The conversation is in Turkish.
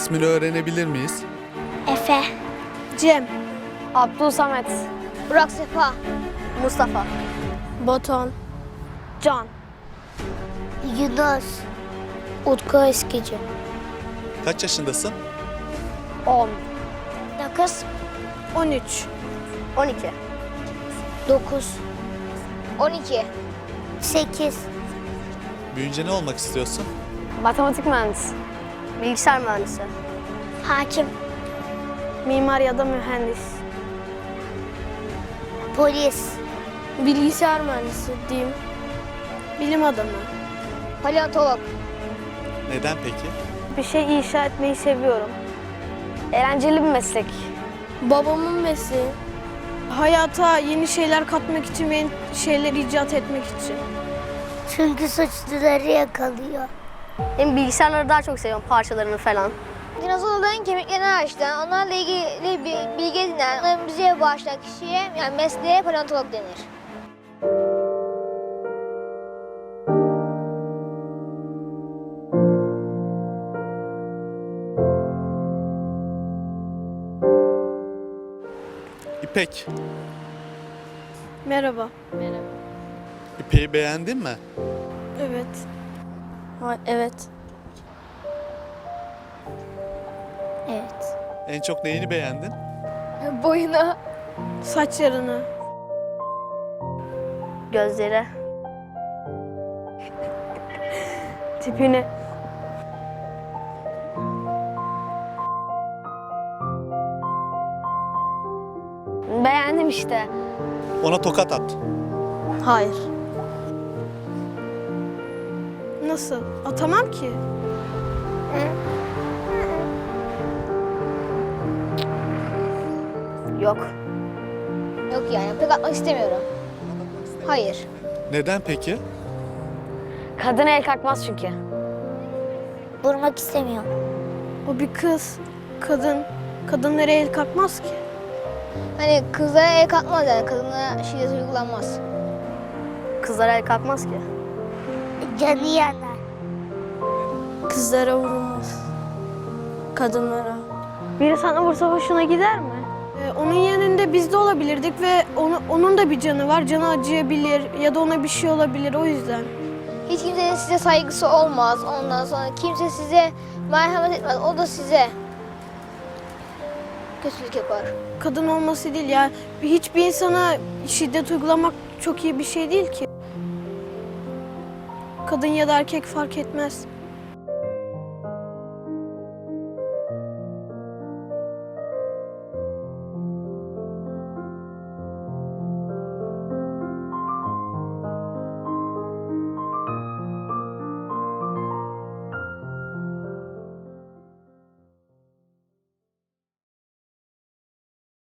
ismini öğrenebilir miyiz? Efe. Cem. Abdul Samet. Burak Sefa. Mustafa. Batuhan. Can. Yunus. Utku Eskici. Kaç yaşındasın? 10. 9. 13. 12. 9. 12. 8. Büyünce ne olmak istiyorsun? Matematik mühendisi. Bilgisayar mühendisi. Hakim. Mimar ya da mühendis. Polis. Bilgisayar mühendisi diyeyim. Bilim adamı. Paleontolog. Neden peki? Bir şey inşa etmeyi seviyorum. Eğlenceli bir meslek. Babamın mesleği. Hayata yeni şeyler katmak için ve yeni şeyler icat etmek için. Çünkü suçluları yakalıyor. Benim bilgisayarları daha çok seviyorum parçalarını falan. Dinozorların kemiklerini araştıran, onlarla ilgili bir bilgi edinen, onların müziğe bağışlayan kişiye yani mesleğe paleontolog denir. İpek. Merhaba. İpek'i beğendin mi? Evet. Ha, evet. Evet. En çok neyini beğendin? Boyuna. Saçlarını. Gözleri. Tipini. Beğendim işte. Ona tokat at. Hayır. Nasıl? Atamam ki. Yok. Yok yani pek atmak istemiyorum. Hayır. Neden peki? Kadına el kalkmaz çünkü. Vurmak istemiyorum. O bir kız. Kadın. Kadınlara el kalkmaz ki. Hani kızlara el kalkmaz yani kadına şiddet uygulanmaz. Kızlara el kalkmaz ki. Canı yanar. Kızlara vurulmaz. Kadınlara. Biri sana vursa hoşuna gider mi? Ee, onun yanında biz de olabilirdik ve onu, onun da bir canı var. Canı acıyabilir ya da ona bir şey olabilir o yüzden. Hiç kimsenin size saygısı olmaz. Ondan sonra kimse size merhamet etmez. O da size kötülük yapar. Kadın olması değil ya. Hiçbir insana şiddet uygulamak çok iyi bir şey değil ki. Kadın ya da erkek fark etmez.